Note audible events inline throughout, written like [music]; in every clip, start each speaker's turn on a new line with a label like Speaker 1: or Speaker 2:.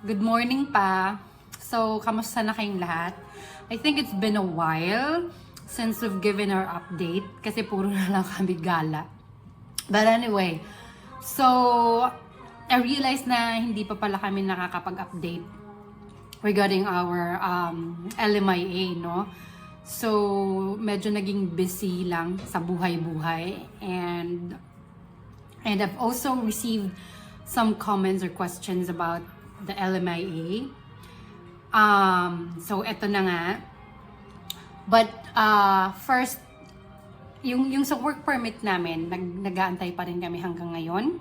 Speaker 1: Good morning pa. So, kamusta na kayong lahat? I think it's been a while since we've given our update kasi puro na lang kami gala. But anyway, so I realized na hindi pa pala kami nakakapag-update regarding our um, LMIA, no? So, medyo naging busy lang sa buhay-buhay and and I've also received some comments or questions about the LMIA. Um, so, eto na nga. But, uh, first, yung, yung sa work permit namin, nag, nag-aantay pa rin kami hanggang ngayon.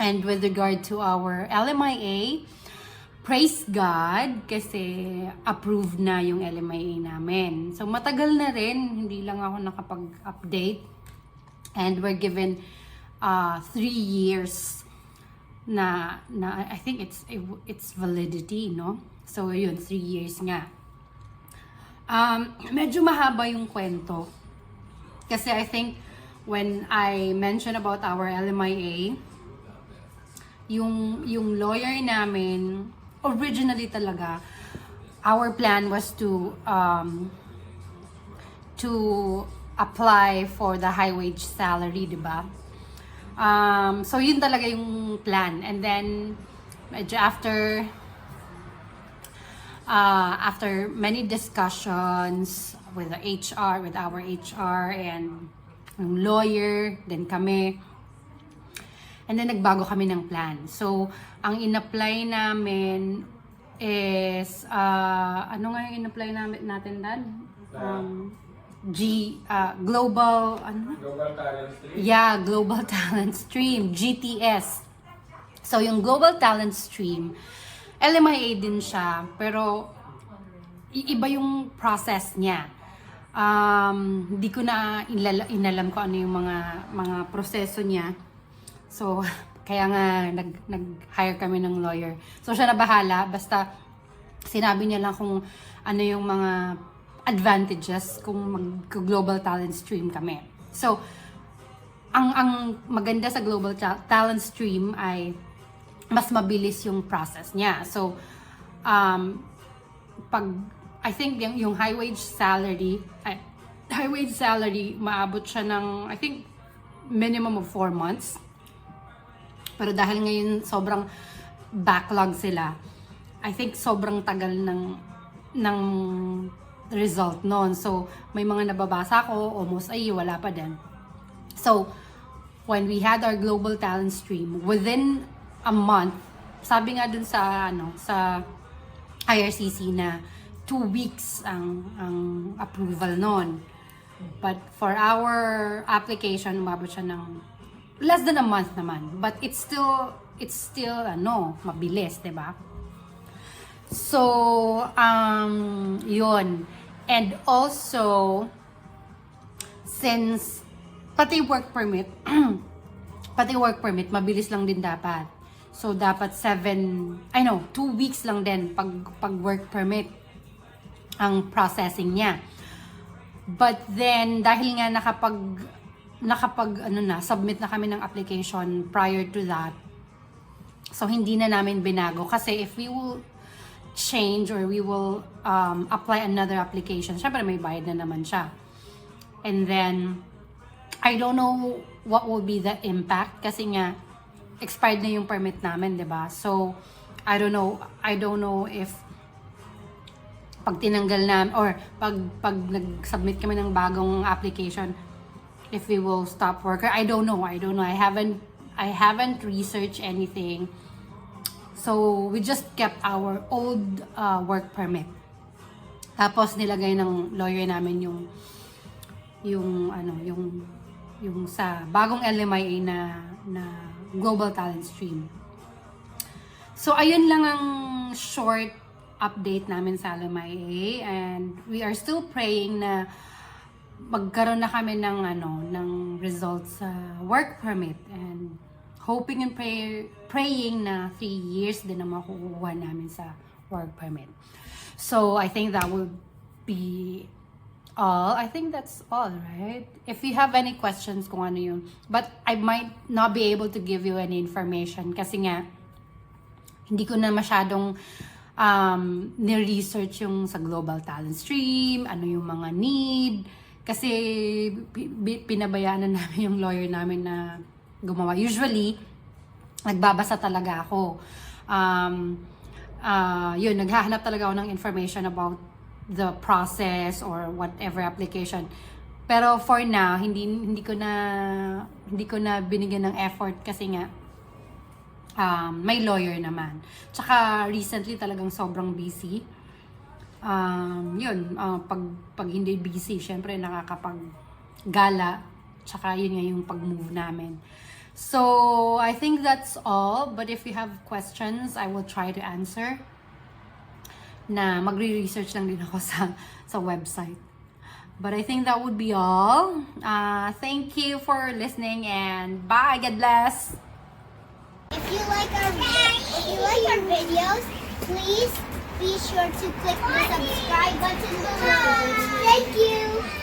Speaker 1: And with regard to our LMIA, praise God kasi approved na yung LMIA namin. So, matagal na rin, hindi lang ako nakapag-update. And we're given uh, three years na, na I think it's it's validity, no? So, yun, three years nga. Um, medyo mahaba yung kwento. Kasi I think when I mentioned about our LMIA, yung, yung lawyer namin, originally talaga, our plan was to um, to apply for the high wage salary, di ba? Um, so yun talaga yung plan. And then, medyo after uh, after many discussions with the HR, with our HR and yung lawyer, then kami, and then nagbago kami ng plan. So, ang in-apply namin is, uh, ano nga yung in-apply namin natin dan? Um, G, uh, Global, ano?
Speaker 2: Global Talent Stream.
Speaker 1: Yeah, Global [laughs] Talent Stream, GTS. So, yung Global Talent Stream, LMIA din siya, pero iba yung process niya. Um, hindi ko na inala- inalam ko ano yung mga mga proseso niya. So, [laughs] kaya nga nag, nag-hire kami ng lawyer. So, siya na bahala. Basta, sinabi niya lang kung ano yung mga advantages kung mag-global talent stream kami. So, ang ang maganda sa global ta- talent stream ay mas mabilis yung process niya. So, um, pag, I think yung, yung high wage salary, ay, [laughs] high wage salary, maabot siya ng, I think, minimum of 4 months. Pero dahil ngayon sobrang backlog sila, I think sobrang tagal ng ng result noon. So, may mga nababasa ko, almost ay wala pa din. So, when we had our global talent stream, within a month, sabi nga dun sa, ano, sa IRCC na two weeks ang, ang approval noon. But for our application, umabot siya ng less than a month naman. But it's still, it's still, ano, mabilis, 'di ba? So, um, yun. And also, since pati work permit, [clears throat] pati work permit, mabilis lang din dapat. So, dapat seven, I know, two weeks lang din pag, pag work permit ang processing niya. But then, dahil nga nakapag, nakapag, ano na, submit na kami ng application prior to that, so hindi na namin binago. Kasi if we will change or we will um, apply another application, syempre may bayad na naman siya. And then, I don't know what will be the impact kasi nga expired na yung permit namin, 'di ba? So I don't know, I don't know if pag tinanggal na or pag pag nag-submit kami ng bagong application if we will stop worker, I don't know. I don't know. I haven't I haven't researched anything. So we just kept our old uh, work permit. Tapos nilagay ng lawyer namin yung yung ano yung yung sa bagong LMIA na na Global Talent Stream. So ayun lang ang short update namin sa LMIA and we are still praying na magkaroon na kami ng ano ng results sa work permit and hoping and pray, praying na 3 years din na makukuha namin sa work permit. So I think that would be all. I think that's all, right? If you have any questions kung ano yun. But I might not be able to give you any information kasi nga Hindi ko na masyadong um, ni-research yung sa Global Talent Stream, ano yung mga need. Kasi pi- pi- pinabayaan na namin yung lawyer namin na gumawa. Usually, nagbabasa talaga ako. Um, uh, yun, naghahanap talaga ako ng information about the process or whatever application. Pero for now, hindi hindi ko na hindi ko na binigyan ng effort kasi nga um, may lawyer naman. Tsaka recently talagang sobrang busy. Um, yun, uh, pag, pag hindi busy, syempre nakakapag gala. Tsaka yun nga yung pag-move namin. So, I think that's all. But if you have questions, I will try to answer. Na magre-research lang din ako [laughs] sa, sa website. But I think that would be all. Uh, thank you for listening and bye. God bless.
Speaker 2: If you like our if you like our videos, please be sure to click the subscribe button below. Thank you.